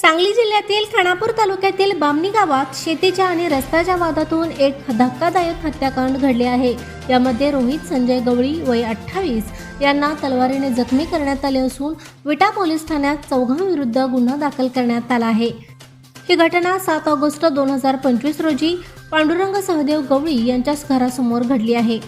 सांगली जिल्ह्यातील खानापूर तालुक्यातील बामणी गावात शेतीच्या आणि रस्त्याच्या वादातून एक धक्कादायक हत्याकांड घडले आहे. यामध्ये रोहित संजय गवळी वय अठ्ठावीस यांना तलवारीने जखमी करण्यात आले असून विटा पोलीस ठाण्यात चौघांविरुद्ध गुन्हा दाखल करण्यात आला आहे. ही घटना सात ऑगस्ट दोन हजार पंचवीस रोजी पांडुरंग सहदेव गवळी यांच्याच घरासमोर घडली आहे.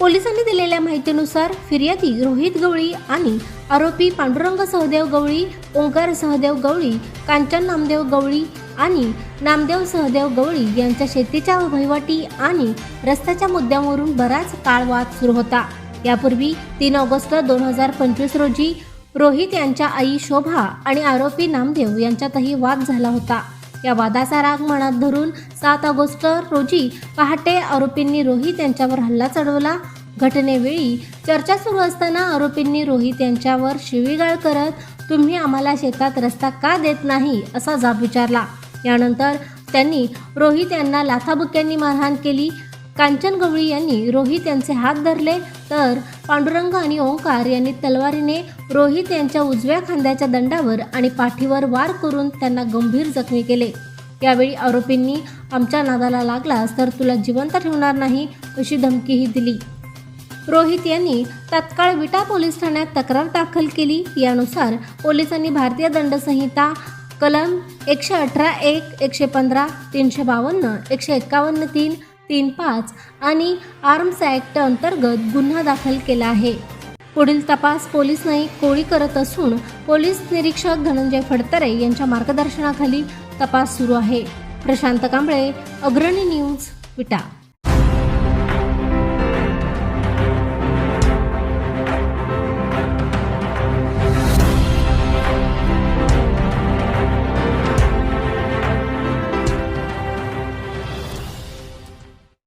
पोलिसांनी दिलेल्या माहितीनुसार फिर्यादी रोहित गवळी आणि आरोपी पांडुरंग सहदेव गवळी ओंकार सहदेव गवळी कांचन नामदेव गवळी आणि नामदेव सहदेव गवळी यांच्या शेतीच्या वहिवाटी आणि रस्त्याच्या मुद्द्यावरून बराच काळ वाद सुरू होता. यापूर्वी तीन ऑगस्ट दोन हजार पंचवीस रोजी रोहित यांच्या आई शोभा आणि आरोपी नामदेव यांच्यातही वाद झाला होता. या वादाचा राग मनात धरून सात ऑगस्ट रोजी पहाटे आरोपींनी रोहित यांच्यावर हल्ला चढवला. घटनेवेळी चर्चा सुरू असताना आरोपींनी रोहित यांच्यावर शिवीगाळ करत तुम्ही आम्हाला शेतात रस्ता का देत नाही? असा जाब विचारला. यानंतर त्यांनी रोहित यांना लाथाबुक्यांनी मारहाण केली. कांचन गवळी यांनी रोहित यांचे हात धरले. तर पांडुरंग आणि ओंकार यांनी तलवारीने रोहित यांच्या उजव्या खांद्याच्या दंडावर आणि पाठीवर वार करून त्यांना गंभीर जखमी केले. यावेळी आरोपींनी आमच्या नादाला लागलास तर तुला जिवंत ठेवणार नाही अशी धमकीही दिली. रोहित यांनी तत्काळ विटा पोलीस ठाण्यात तक्रार दाखल केली. यानुसार पोलिसांनी भारतीय दंडसंहिता कलम एकशे अठरा एक एकशे पंधरा तीनशे बावन्न एकशे एक्कावन्न तीन तीन पाच आणि आर्म्स ॲक्ट अंतर्गत गुन्हा दाखल केला आहे. पुढील तपास पोलीस नाईक कोळी करत असून पोलीस निरीक्षक धनंजय फडतरे यांच्या मार्गदर्शनाखाली तपास सुरू आहे. प्रशांत कांबळे अग्रणी न्यूज विटा.